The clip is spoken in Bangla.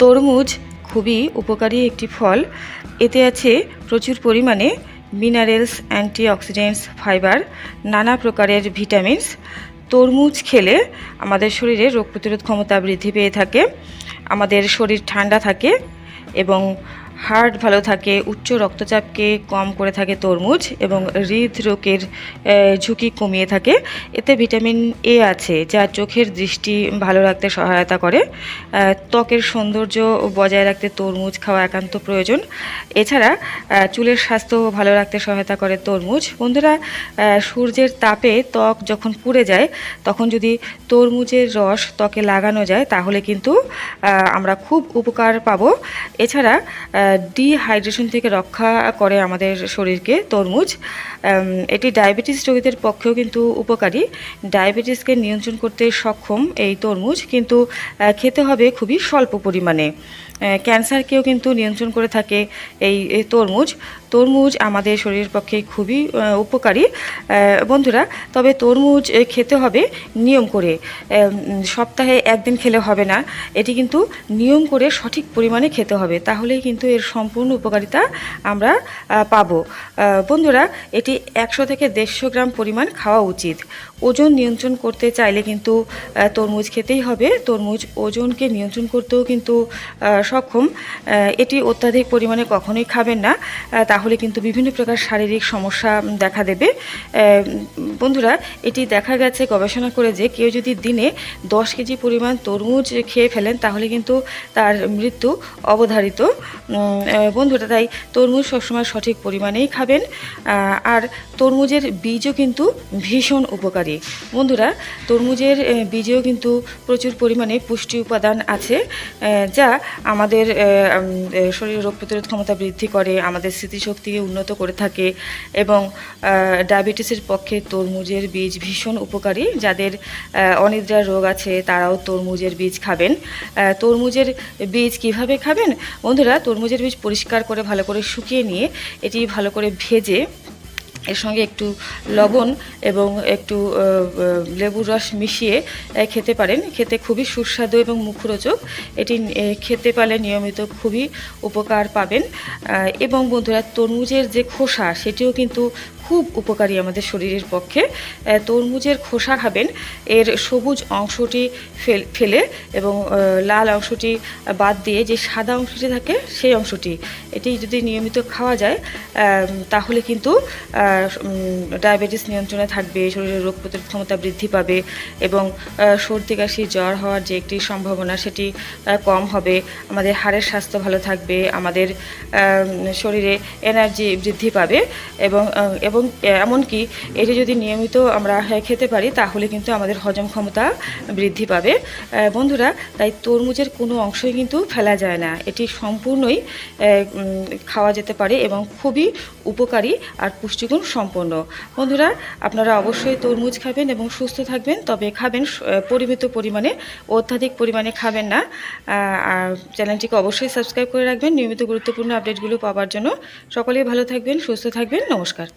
তরমুজ খুবই উপকারী একটি ফল। এতে আছে প্রচুর পরিমাণে মিনারেলস অ্যান্টিঅক্সিডেন্টস ফাইবার নানা প্রকারের ভিটামিনস তরমুজ খেলে আমাদের শরীরে রোগ প্রতিরোধ ক্ষমতা বৃদ্ধি পেয়ে থাকে, আমাদের শরীর ঠান্ডা থাকে এবং হার্ট ভালো থাকে, উচ্চ রক্তচাপকে কম করে থাকে তরমুজ এবং হৃদরোগের ঝুঁকি কমিয়ে থাকে। এতে ভিটামিন এ আছে যা চোখের দৃষ্টি ভালো রাখতে সহায়তা করে। ত্বকের সৌন্দর্য বজায় রাখতে তরমুজ খাওয়া একান্ত প্রয়োজন। এছাড়া চুলের স্বাস্থ্য ভালো রাখতে সহায়তা করে তরমুজ। বন্ধুরা সূর্যের তাপে ত্বক যখন পুড়ে যায়, তখন যদি তরমুজের রস ত্বকে লাগানো যায়, তাহলে কিন্তু আমরা খুব উপকার পাবো। এছাড়া ডিহাইড্রেশন থেকে রক্ষা করে আমাদের শরীরকে তরমুজ। এটি ডায়াবেটিস রোগীদের পক্ষেও কিন্তু উপকারী। ডায়াবেটিসকে নিয়ন্ত্রণ করতে সক্ষম এই তরমুজ, কিন্তু খেতে হবে খুবই স্বল্প পরিমাণে। ক্যান্সারকেও কিন্তু নিয়ন্ত্রণ করে থাকে এই তরমুজ। তরমুজ আমাদের শরীরের পক্ষে খুবই উপকারী। বন্ধুরা তবে তরমুজ খেতে হবে নিয়ম করে। সপ্তাহে একদিন খেলে হবে না। এটি কিন্তু নিয়ম করে সঠিক পরিমাণে খেতে হবে। তাহলেই কিন্তু এর সম্পূর্ণ উপকারিতা আমরা পাবো। বন্ধুরা এটি একশো থেকে দেড়শো গ্রাম পরিমাণ খাওয়া উচিত। ওজন নিয়ন্ত্রণ করতে চাইলে কিন্তু তরমুজ খেতেই হবে। তরমুজ ওজনকে নিয়ন্ত্রণ করতেও কিন্তু সক্ষম। এটি অত্যাধিক পরিমাণে কখনোই খাবেন না। আহ, তাহলে কিন্তু বিভিন্ন প্রকার শারীরিক সমস্যা দেখা দেবে। বন্ধুরা, এটি দেখা গেছে গবেষণা করে যে কেউ যদি দিনে দশ কেজি পরিমাণ তরমুজ খেয়ে ফেলেন, তাহলে কিন্তু তার মৃত্যু অবধারিত। বন্ধুরা, তাই তরমুজ সবসময় সঠিক পরিমাণেই খাবেন আর তরমুজের বীজও কিন্তু ভীষণ উপকারী। বন্ধুরা, তরমুজের বীজেও কিন্তু প্রচুর পরিমাণে পুষ্টি উপাদান আছে যা আমাদের শরীরের রোগ প্রতিরোধ ক্ষমতা বৃদ্ধি করে, আমাদের স্মৃতিশক্তিকে উন্নত করে থাকে এবং ডায়াবেটিসের পক্ষে তরমুজের বীজ ভীষণ উপকারী। যাদের অনিদ্রা রোগ আছে, তারাও তরমুজের বীজ খাবেন। তরমুজের বীজ কীভাবে খাবেন? বন্ধুরা, তরমুজের বীজ পরিষ্কার করে, ভালো করে শুকিয়ে নিয়ে এটি ভালো করে ভেজে এর সঙ্গে একটু লবণ এবং একটু লেবুর রস মিশিয়ে খেতে পারেন। খেতে খুবই সুস্বাদু এবং মুখরোচক। এটি খেতে পারলে নিয়মিত খুবই উপকার পাবেন। এবং বন্ধুরা, তরমুজের যে খোসা, সেটিও কিন্তু খুব উপকারী আমাদের শরীরের পক্ষে। তরমুজের খোসা খাবেন, এর সবুজ অংশটি ফেল এবং লাল অংশটি বাদ দিয়ে যে সাদা অংশটি থাকে, সেই অংশটি, এটি যদি নিয়মিত খাওয়া যায় তাহলে কিন্তু ডায়াবেটিস নিয়ন্ত্রণে থাকবে শরীরের রোগ প্রতিরোধ ক্ষমতা বৃদ্ধি পাবে এবং সর্দি কাশি জ্বর হওয়ার যে একটি সম্ভাবনা সেটি কম হবে। আমাদের হাড়ের স্বাস্থ্য ভালো থাকবে আমাদের শরীরে এনার্জি বৃদ্ধি পাবে এবং এবং এমনকি এটি যদি নিয়মিত আমরা হ্যাঁ, খেতে পারি তাহলে কিন্তু আমাদের হজম ক্ষমতা বৃদ্ধি পাবে। বন্ধুরা তাই তরমুজের কোনো অংশই কিন্তু ফেলা যায় না। এটি সম্পূর্ণই খাওয়া যেতে পারে এবং খুবই উপকারী আর পুষ্টিগুণ সম্পন্ন বন্ধুরা, আপনারা অবশ্যই তরমুজ খাবেন এবং সুস্থ থাকবেন, তবে খাবেন পরিমিত পরিমাণে, অত্যাধিক পরিমাণে খাবেন না। আর চ্যানেলটিকে অবশ্যই সাবস্ক্রাইব করে রাখবেন। নিয়মিত গুরুত্বপূর্ণ আপডেটগুলো পাওয়ার জন্য সকলেই ভালো থাকবেন, সুস্থ থাকবেন। নমস্কার।